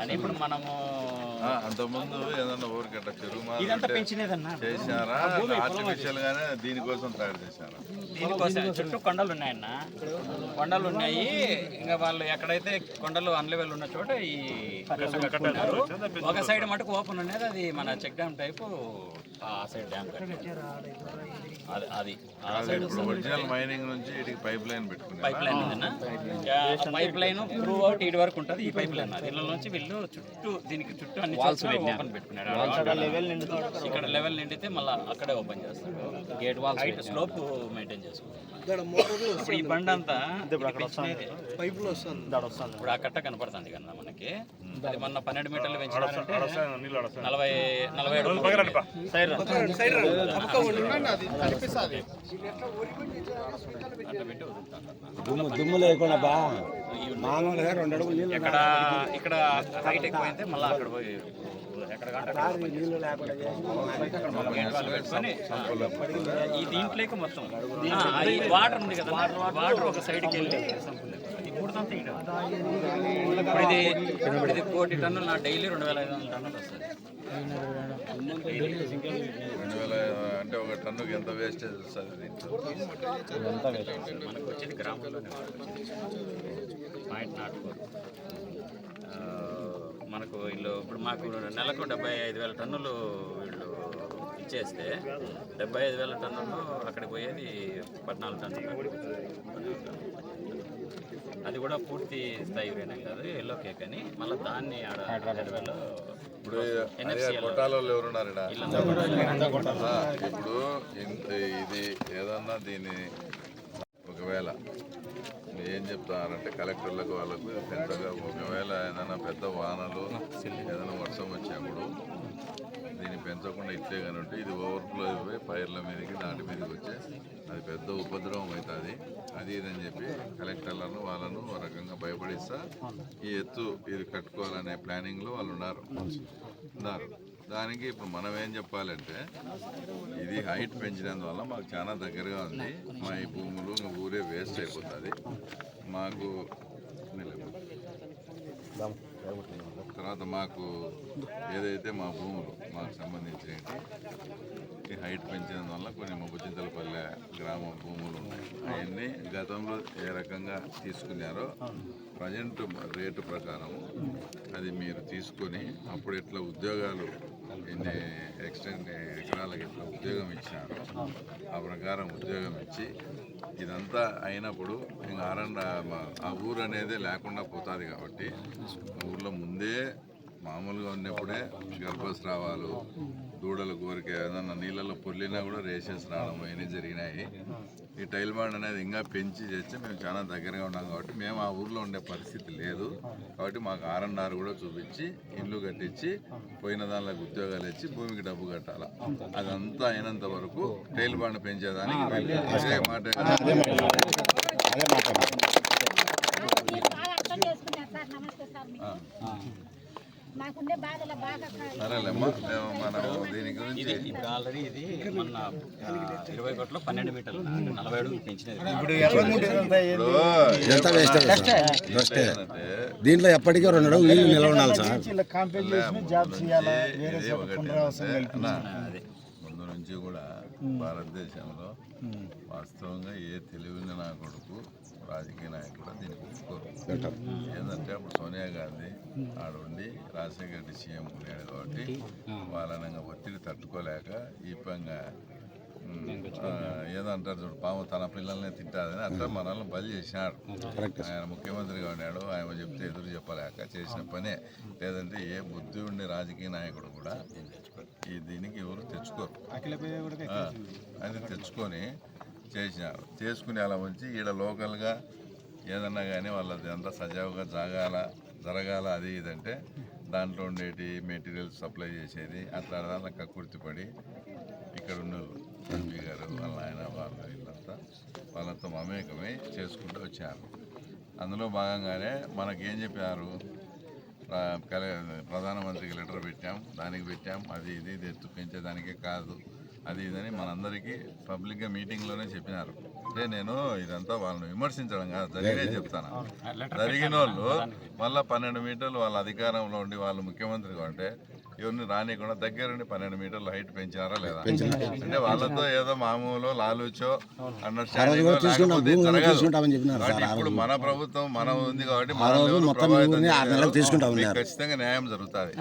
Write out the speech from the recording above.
అని ఇప్పుడు మనము అంతకుముందు ఏదన్నా చెరువు ఇదంతా ఉంటే పెంచినదన్నా చేశారా? ఆర్టిఫిషియల్ గానే దీనికోసం తయారు చేశారా? దీనికోసం చుట్టూ కొండలు ఉన్నాయన్న. కొండలు ఉన్నాయి. ఇంకా వాళ్ళు ఎక్కడైతే కొండలు అన్లెవెల్ ఉన్న చోట ఈ కట్టుకున్నారు. ఒక సైడ్ మటుకు ఓపెన్ ఉన్నది. అది మన చెక్ డ్యామ్ టైపు ఆ సైడ్ డ్యామ్ కట్టారు. అది అది. ఆ సైడ్ ఇప్పుడు ఒరిజినల్ మైనింగ్ నుంచి ఇటుకి పైప్ లైన్ పెట్టుకున్నారు pipeline pipeline through out ఇటు వరకు ఉంటుంది ఈ పైప్ లైన్ ఇళ్ళ నుంచి వీళ్ళు చుట్టూ దీనికి చుట్టూ అన్ని ఓపెన్ పెట్టుకున్నారు ఇక్కడ లెవెల్ నిండితే మళ్ళీ అక్కడే ఓపెన్ చేస్తారు gate wall height slope maintain ఈ బండి అంతా పైపులు ఇప్పుడు ఆ కట్ట కనపడుతుంది కదా మనకి. అది మొన్న పన్నెండు మీటర్లు పెంచినారంటే నలభై నలభై ఏడు దుమ్ము దుమ్ము లేకుండా బా. మామూలుగా రెండు అడుగులు నీళ్ళు ఇక్కడ ఇక్కడ హైట్ ఎక్కువైతే మళ్ళీ అక్కడ పోయి ఈ దీంట్లోకి మొత్తం. ఆ, ఈ వాటర్ ఉంది కదా వాటర్ ఒక సైడ్కి వెళ్ళి ఇది కోటి టన్నులు నా డైలీ రెండు వేల ఐదు వందల టన్నులు వస్తుంది రెండు వేల అంటే ఒక టన్నుకి ఎంత వేస్టేజ్ వస్తుంది దీంట్లో? మనకు వచ్చేది గ్రామంలోనే పాయింట్ నాట్ ఫోర్ మనకు వీళ్ళు ఇప్పుడు మాకు నెలకు డెబ్బై ఐదు వేల టన్నులు వీళ్ళు ఇచ్చేస్తే డెబ్బై ఐదు వేల టన్నులు అక్కడికి పోయేది పద్నాలుగు టన్నులు. అది కూడా పూర్తి స్థాయి యూరేనియం కాదు ఎల్లో కేక్ అని. మళ్ళీ దాన్ని ఆడ హైదరాబాద్లో ఇప్పుడు ఎవరున్నారు ఇప్పుడు ఇంత ఇది ఏదన్నా దీని ఒకవేళ చెప్తున్నారంటే కలెక్టర్లకు వాళ్ళకు పెద్దగా ఒకవేళ ఏదైనా పెద్ద వానలు ఏదైనా వర్షం వచ్చినప్పుడు దీన్ని పెంచకుండా ఇట్లే కనుంటే ఉంటే ఇది ఓవర్ఫ్లో అయిపోయి పైర్ల మీదకి నాటి మీదకి వచ్చే అది పెద్ద ఉపద్రవం అవుతుంది. అది ఇదని చెప్పి కలెక్టర్లను వాళ్ళను ఒక రకంగా భయపడిస్తా ఈ ఎత్తు ఇది కట్టుకోవాలనే ప్లానింగ్లో వాళ్ళు ఉన్నారు. ఉన్నారు. దానికి ఇప్పుడు మనం ఏం చెప్పాలంటే ఇది హైట్ పెంచినందువల్ల మాకు చాలా దగ్గరగా ఉంది. మా ఈ భూములు ఇంకా ఊరే వేస్ట్ అయిపోతుంది. మాకు. తర్వాత మాకు ఏదైతే మా భూములు మాకు సంబంధించినవి ఈ హైట్ పెంచినందువల్ల కొన్ని మొబ్బచింతలపల్లె గ్రామ భూములు ఉన్నాయి అవన్నీ గతంలో ఏ రకంగా తీసుకున్నారో ప్రజెంట్ రేటు ప్రకారం అది మీరు తీసుకొని అప్పుడు ఎట్లా ఉద్యోగాలు ఎన్ని ఎక్స్టెండ్ ఎకరాలకు ఇట్లా ఉద్యోగం ఇచ్చినారు ఆ ప్రకారం ఉద్యోగం ఇచ్చి ఇదంతా అయినప్పుడు ఇంకా ఆరండ ఆ ఊరు అనేది లేకుండా పోతుంది కాబట్టి ఊర్లో ముందే మామూలుగా ఉన్నప్పుడే గర్భస్రావాలు దూడల కోరిక ఏదన్నా నీళ్ళలో పొల్లినా కూడా రేషన్స్ రావడం అవన్నీ జరిగినాయి. ఈ టైల్ బాండ్ అనేది ఇంకా పెంచి చేస్తే మేము చాలా దగ్గరగా ఉన్నాం కాబట్టి మేము ఆ ఊర్లో ఉండే పరిస్థితి లేదు. కాబట్టి మాకు ఆర్ఎన్ఆర్ కూడా చూపించి ఇల్లు కట్టించి పోయిన దానిలోకి ఉద్యోగాలు ఇచ్చి భూమికి డబ్బు కట్టాలి. అదంతా అయినంత వరకు టైల్ బాండ్ పెంచేదానికి అదే మాట. అదే మాట. బాగా అర్థం చేసుకున్నారు సార్. నమస్తే సార్. సరేలేమ్మా. మేము మనం దీని గురించి ఇది ఇప్పుడు ఆల్రెడీ ఇది మొన్న ఆ, ఇరవై కోట్లో పన్నెండు మీటర్లు నలభై అడుగులు పెంచినది. ఇప్పుడు ఎంత వేస్ట్ వేస్ట్. ఏంటంటే దీంట్లో ఎప్పటికీ రెండు అడుగులు నీళ్ళు నిలవ ఉండాలి సార్. నుంచి కూడా భారతదేశంలో వాస్తవంగా ఏ తెలివిన నా కొడుకు రాజకీయ నాయకుడు కూడా దీనికి ఒప్పుకోరు. ఏంటంటే అప్పుడు సోనియా గాంధీ ఆడుండి రాజశేఖర రెడ్డి సీఎం ఉన్నాడు కాబట్టి వాళ్ళని ఒత్తిడి తట్టుకోలేక ఈ పంగా ఉమ్, ఆ, ఏదో అంటారు చూడు పాము తన పిల్లల్ని తింటాదని అట్లా మనల్ని బలి చేసినాడు. ఆయన ముఖ్యమంత్రిగా ఉన్నాడు ఆయన చెప్తే ఎదురు చెప్పలేక చేసిన పనే. లేదంటే ఏ బుద్ధి ఉండే రాజకీయ నాయకుడు కూడా ఈ దీనికి ఎవరు తెచ్చుకోరు ఆ, అది తెచ్చుకొని చేసినారు చేసుకుని అలా ఉంచి ఈడ లోకల్గా ఏదన్నా కానీ వాళ్ళది అంతా సజావుగా జాగాల జరగాల అది ఇదంటే దాంట్లో ఉండేటి మెటీరియల్స్ సప్లై చేసేది అట్లా దాంట్లో కక్కుర్తిపడి ఇక్కడ ఉన్న ఎంపీ గారు వాళ్ళ ఆయన వాళ్ళు వీళ్ళంతా వాళ్ళంతా మమేకమై చేసుకుంటూ వచ్చారు. అందులో భాగంగానే మనకేం చెప్పారు? ప్రధానమంత్రికి లెటర్ పెట్టాం దానికి పెట్టాం అది ఇది ఇది ఎత్తు పెంచేదానికే కాదు. అది ఇదని మనందరికీ పబ్లిక్గా మీటింగ్లోనే చెప్పినారు. అంటే నేను ఇదంతా వాళ్ళని విమర్శించడం కాదు జరిగే చెప్తాను. జరిగిన వాళ్ళు మళ్ళీ పన్నెండు మీటర్లు వాళ్ళ అధికారంలో ఉండి వాళ్ళు ముఖ్యమంత్రిగా ఉంటే ఎవరిని రానియకుండా దగ్గరుండి పన్నెండు మీటర్లు హైట్ పెంచారా లేదా? అంటే వాళ్ళతో ఏదో మామూలు లాలూచో అండర్స్టాండింగ్ ఇప్పుడు. మన ప్రభుత్వం మనం ఉంది కాబట్టి ఖచ్చితంగా న్యాయం జరుగుతుంది.